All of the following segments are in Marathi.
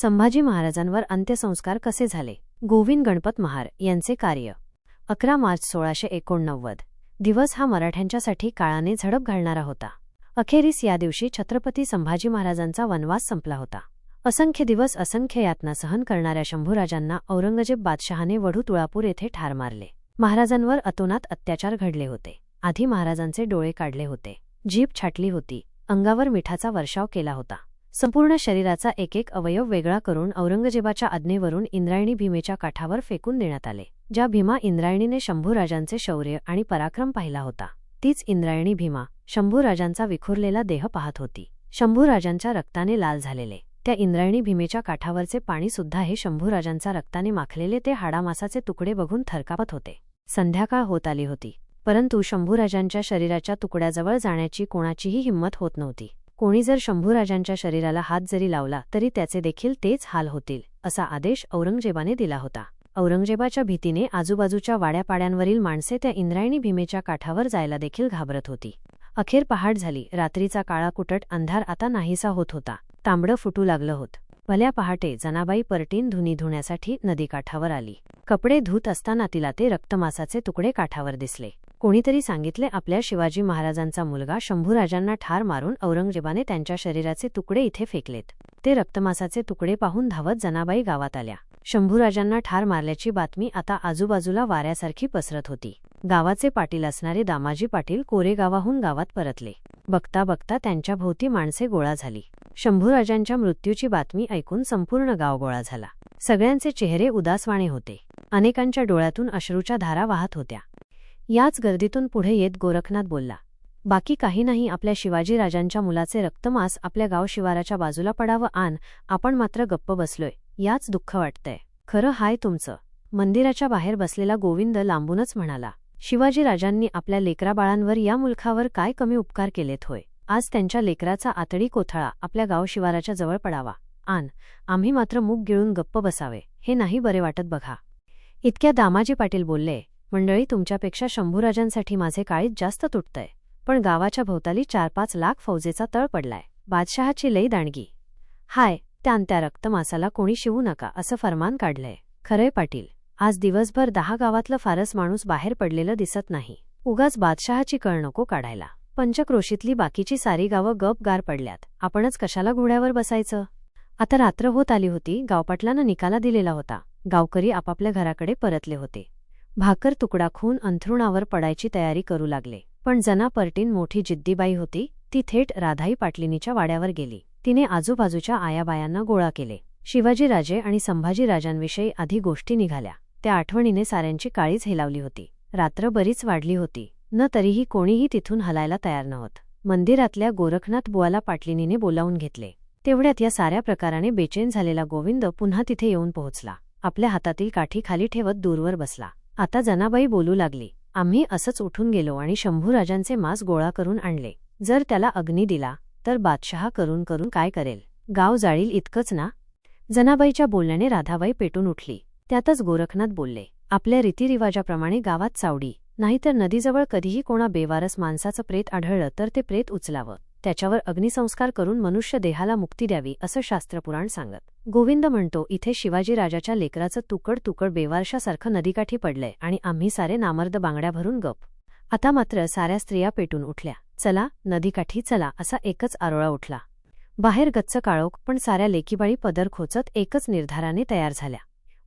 संभाजी महाराजांवर अंत्यसंस्कार कसे झाले? गोविंद गणपत महार यांचे कार्य. अकरा मार्च सोळाशे एकोणनव्वद. दिवस हा मराठ्यांच्यासाठी काळाने झडप घालणारा होता. अखेरीस या दिवशी छत्रपती संभाजी महाराजांचा वनवास संपला होता. असंख्य दिवस असंख्य यातना सहन करणाऱ्या शंभूराजांना औरंगजेब बादशहाने वढू तुळापूर येथे ठार मारले. महाराजांवर अतोनात अत्याचार घडले होते. आधी महाराजांचे डोळे काढले होते. जीभ छाटली होती. अंगावर मिठाचा वर्षाव केला होता. संपूर्ण शरीराचा एक एक अवयव वेगळा करून औरंगजेबाच्या आज्ञेवरून इंद्रायणी भीमेच्या काठावर फेकून देण्यात आले ज्या भीमा इंद्रायणीने शंभूराजांचे शौर्य आणि पराक्रम पाहिला होता. तीच इंद्रायणी भीमा शंभूराजांचा विखुरलेला देह पाहत होती. शंभूराजांच्या रक्ताने लाल झालेले. त्या इंद्रायणी भीमेच्या काठावरचे पाणी सुद्धा हे शंभूराजांचा रक्ताने माखलेले ते हाडामासाचे तुकडे बघून थरकापत होते. संध्याकाळ होत आली होती. परंतु शंभूराजांच्या शरीराच्या तुकड्याजवळ जाण्याची कोणाचीही हिंमत होत नव्हती. कोणी जर शंभूराजांच्या शरीराला हात जरी लावला तरी त्याचे देखील तेच हाल होतील असा आदेश औरंगजेबाने दिला होता. औरंगजेबाच्या भीतीने आजूबाजूच्या वाड्यापाड्यांवरील माणसे त्या इंद्रायणी भीमेच्या काठावर जायला देखील घाबरत होती. अखेर पहाट झाली रात्रीचा काळा कुटट अंधार आता नाहीसा होत होता. तांबडं फुटू लागलं होत. भल्या पहाटे जनाबाई परटीन धुनी धुण्यासाठी नदीकाठावर आली. कपडे धुत असताना तिला ते रक्तमासाचे तुकडे काठावर दिसले. कोणीतरी सांगितले आपल्या शिवाजी महाराजांचा मुलगा शंभूराजांना ठार मारून औरंगजेबाने त्यांच्या शरीराचे तुकडे इथे फेकलेत. ते रक्तमासाचे तुकडे पाहून धावत जनाबाई गावात आल्या. शंभूराजांना ठार मारल्याची बातमी आता आजूबाजूला वाऱ्यासारखी पसरत होती. गावाचे पाटील असणारे दामाजी पाटील कोरेगावाहून गावात परतले. बघता बघता त्यांच्या भोवती माणसे गोळा झाली. शंभूराजांच्या मृत्यूची बातमी ऐकून संपूर्ण गाव गोळा झाला. सगळ्यांचे चेहरे उदासवाणे होते. अनेकांच्या डोळ्यातून अश्रूच्या धारा वाहत होत्या. याच गर्दीतून पुढे येत गोरखनाथ बोलला बाकी काही नाही आपल्या शिवाजीराजांच्या मुलाचे रक्तमास आपल्या गाव शिवाराच्या बाजूला पडावं आण आपण मात्र गप्प बसलोय याच दुःख वाटतंय. खरं हाय तुमचं. मंदिराच्या बाहेर बसलेला गोविंद लांबूनच म्हणाला शिवाजीराजांनी आपल्या लेकराबाळांवर या मुलखावर काय कमी उपकार केलेत होय? आज त्यांच्या लेकराचा आतडी कोथळा आपल्या गाव शिवाराच्या जवळ पडावा. आण आम्ही मात्र मूग गिळून गप्प बसावे हे नाही बरे वाटत बघा. इतक्या दामाजी पाटील बोलले मंडळी तुमच्यापेक्षा शंभूराजांसाठी माझे काळीत जास्त तुटतंय. पण गावाच्या भोवताली चार पाच लाख फौजेचा तळ पडलाय. बादशहाची लई दाणगी हाय त्या त्या रक्तमासाला कोणी शिवू नका असं फरमान काढलंय. खरंय पाटील. आज दिवसभर दहा गावातलं फारस माणूस बाहेर पडलेलं दिसत नाही. उगाच बादशहाची कळ नको काढायला. पंचक्रोशीतली बाकीची सारी गावं गप गार पडल्यात. आपणच कशाला घोड्यावर बसायचं? आता रात्र होत आली होती गावपाटलानं निकाला दिलेला होता. गावकरी आपापल्या घराकडे परतले होते. भाकर तुकडा खून अंथरुणावर पडायची तयारी करू लागले. पण जनापर्टीन मोठी जिद्दीबाई होती ती थेट राधाई पाटलिनीच्या वाड्यावर गेली. तिने आजूबाजूच्या आयाबायांना गोळा केले. शिवाजीराजे आणि संभाजीराजांविषयी आधी गोष्टी निघाल्या. त्या आठवणीने साऱ्यांची काळीच हेलावली होती. रात्र बरीच वाढली होती. न तरीही कोणीही तिथून हलायला तयार नव्हत. मंदिरातल्या गोरखनाथ बुवाला पाटलिनीने बोलावून घेतले. तेवढ्यात या साऱ्या प्रकाराने बेचैन झालेला गोविंद पुन्हा तिथे येऊन पोहोचला. आपल्या हातातील काठी खाली ठेवत दूरवर बसला. आता जनाबाई बोलू लागली. आम्ही असंच उठून गेलो आणि शंभूराजांचे मांस गोळा करून आणले. जर त्याला अग्नी दिला तर बादशहा करून करून काय करेल? गाव जाळील इतकंच ना? जनाबाईच्या बोलण्याने राधाबाई पेटून उठली. त्यातच गोरखनाथ बोलले आपल्या रीतिरिवाजाप्रमाणे गावात चावडी. नाहीतर नदीजवळ कधीही कोणा बेवारस माणसाचं प्रेत आढळलं तर ते प्रेत उचलावं. त्याच्यावर अग्निसंस्कार करून मनुष्य देहाला मुक्ती द्यावी असं शास्त्रपुराण सांगत. गोविंद म्हणतो इथे शिवाजीराजाच्या लेकराचं तुकड तुकड बेवारशासारखं नदीकाठी पडलंय आणि आम्ही सारे नामर्द बांगड्या भरून गप. आता मात्र साऱ्या स्त्रिया पेटून उठल्या. चला नदीकाठी चला असा एकच आरोळा उठला. बाहेर गच्च काळोख पण साऱ्या लेकीबाळी पदर खोचत एकच निर्धाराने तयार झाल्या.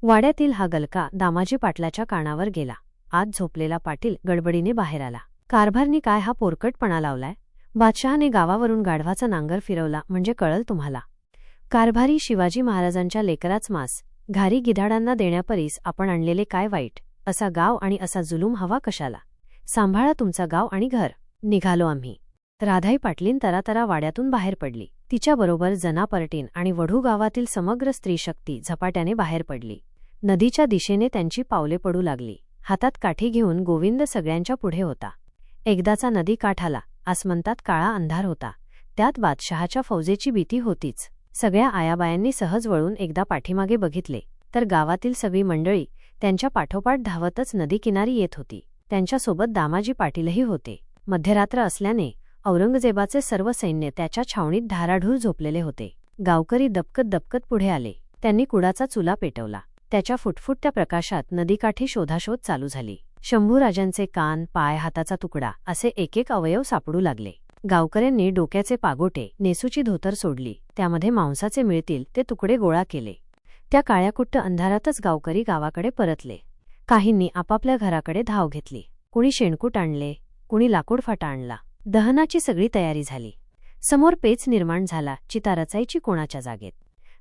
वाड्यातील हा गलका दामाजी पाटलाच्या कानावर गेला. आत झोपलेला पाटील गडबडीने बाहेर आला. कारभारनी काय हा पोरकटपणा लावलाय? बादशहाने गावावरून गाढवाचा नांगर फिरवला म्हणजे कळल तुम्हाला. कारभारी शिवाजी महाराजांच्या लेकराच मास घारी गिधाडांना देण्यापरीस आपण आणलेले काय वाईट? असा गाव आणि असा जुलूम हवा कशाला? सांभाळा तुमचा गाव आणि घर. निघालो आम्ही. राधाई पाटलीन तरातरा वाड्यातून बाहेर पडली. तिच्याबरोबर जनापरटीन आणि वढू गावातील समग्र स्त्रीशक्ती झपाट्याने बाहेर पडली. नदीच्या दिशेने त्यांची पावले पडू लागली. हातात काठी घेऊन गोविंद सगळ्यांच्या पुढे होता. एकदाचा नदी काठ आला आसमंतात काळा अंधार होता. त्यात बादशहाच्या फौजेची भीती होतीच. सगळ्या आयाबायांनी सहज वळून एकदा पाठीमागे बघितले. तर गावातील सगळी मंडळी त्यांच्या पाठोपाठ धावतच नदीकिनारी येत होती. त्यांच्यासोबत दामाजी पाटीलही होते. मध्यरात्र असल्याने औरंगजेबाचे सर्व सैन्य त्याच्या छावणीत धाराढूर झोपलेले होते. गावकरी दबकत दबकत पुढे आले. त्यांनी कुडाचा चुला पेटवला. त्याच्या फुटफुटत्या प्रकाशात नदीकाठी शोधाशोध चालू झाली. शंभूराजांचे कान पाय हाताचा तुकडा असे एकेक अवयव सापडू लागले. गावकऱ्यांनी डोक्याचे पागोटे नेसूची धोतर सोडली. त्यामध्ये मांसाचे मिळतील ते तुकडे गोळा केले. त्या काळ्याकुट्ट अंधारातच गावकरी गावाकडे परतले. काहींनी आपापल्या घराकडे धाव घेतली. कुणी शेणकूट आणले कुणी लाकूड फाटा आणला. दहनाची सगळी तयारी झाली. समोर पेच निर्माण झाला चिता रचायची कोणाच्या जागेत?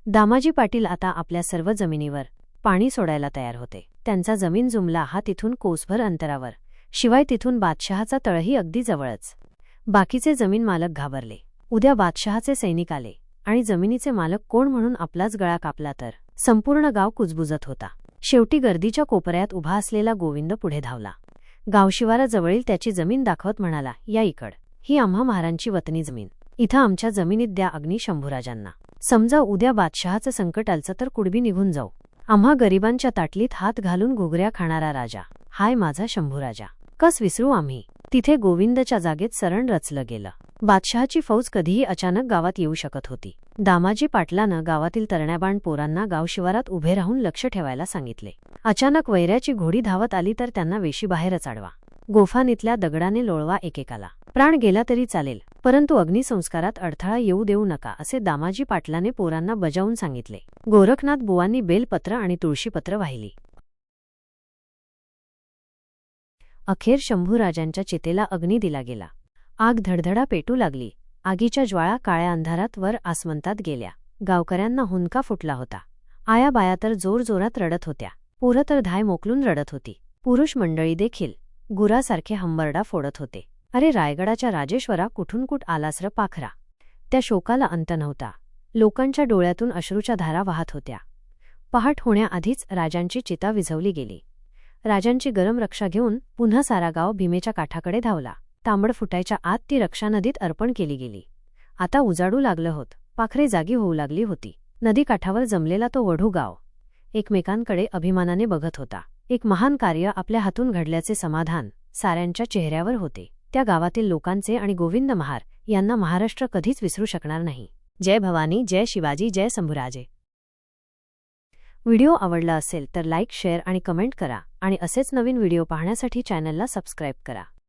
दामाजी पाटील आता आपल्या सर्व जमिनीवर पाणी सोडायला तयार होते. त्यांचा जमीन जुमला हा तिथून कोसभर अंतरावर. शिवाय तिथून बादशहाचा तळही अगदी जवळच. बाकीचे जमीन मालक घाबरले. उद्या बादशहाचे सैनिक आले. आणि जमिनीचे मालक कोण म्हणून आपलाच गळा कापला तर? संपूर्ण गाव कुजबुजत होता. शेवटी गर्दीच्या कोपऱ्यात उभा असलेला गोविंद पुढे धावला. गावशिवाराजवळील त्याची जमीन दाखवत म्हणाला या इकड. ही आम्हा महारांची वतनी जमीन. इथं आमच्या जमिनीत द्या अग्नी शंभूराजांना. समजा उद्या बादशहाचं संकट आलचं तर कुडबी निघून जाऊ. आम्हा गरिबांच्या ताटलीत हात घालून घुगऱ्या खाणारा राजा. हाय माझा शंभूराजा कस विसरू आम्ही? तिथे गोविंदच्या जागेत सरण रचलं गेलं. बादशहाची फौज कधीही अचानक गावात येऊ शकत होती. दामाजी पाटलानं गावातील तरण्याबाण पोरांना गावशिवारात उभे राहून लक्ष ठेवायला सांगितले. अचानक वैऱ्याची घोडी धावत आली तर त्यांना वेशीबाहेरच अडवा गोफानीतल्या दगडाने लोळवा एकेकाला. प्राण गेला तरी चालेल. परंतु अग्निसंस्कारात अडथळा येऊ देऊ नका असे दामाजी पाटलाने पोरांना बजावून सांगितले. गोरखनाथ बुवांनी बेलपत्र आणि तुळशीपत्र वाहिली. अखेर शंभूराजांच्या चितेला अग्नी दिला गेला. आग धडधडा पेटू लागली. आगीच्या ज्वाळा काळ्या अंधारात वर आसमंतात गेल्या. गावकऱ्यांना हुंदका फुटला होता. आया बाया तर जोरजोरात रडत होत्या. पोरं तर धाय मोकलून रडत होती. पुरुष मंडळी देखील गुरासारखे हंबरडा फोडत होते. अरे रायगडाच्या राजेश्वरा कुठून कुठ आलास र पाखरा. त्या शोकाला अंत नव्हता. लोकांच्या डोळ्यातून अश्रूच्या धारा वाहत होत्या. पहाट होण्याआधीच राजांची चिता विझवली गेली. राजांची गरम रक्षा घेऊन पुन्हा सारा गाव भीमेच्या काठाकडे धावला. तांबड फुटायच्या आत ती रक्षा नदीत अर्पण केली गेली. आता उजाडू लागलं होत. पाखरे जागी होऊ लागली होती. नदीकाठावर जमलेला तो वढू गाव. एकमेकांकडे अभिमानाने बघत होता. एक महान कार्य आपल्या हातून घडल्याचे समाधान साऱ्यांच्या चेहऱ्यावर होते. त्या गावातील लोकांचे आणि गोविंद महार यांना महाराष्ट्र कधीच विसरू शकणार नाही. जय भवानी जय शिवाजी जय शंभूराजे व्हिडिओ आवडला असेल तर लाईक शेअर आणि कमेंट करा आणि असेच नवीन व्हिडिओ पाहण्यासाठी चॅनलला सबस्क्राईब करा.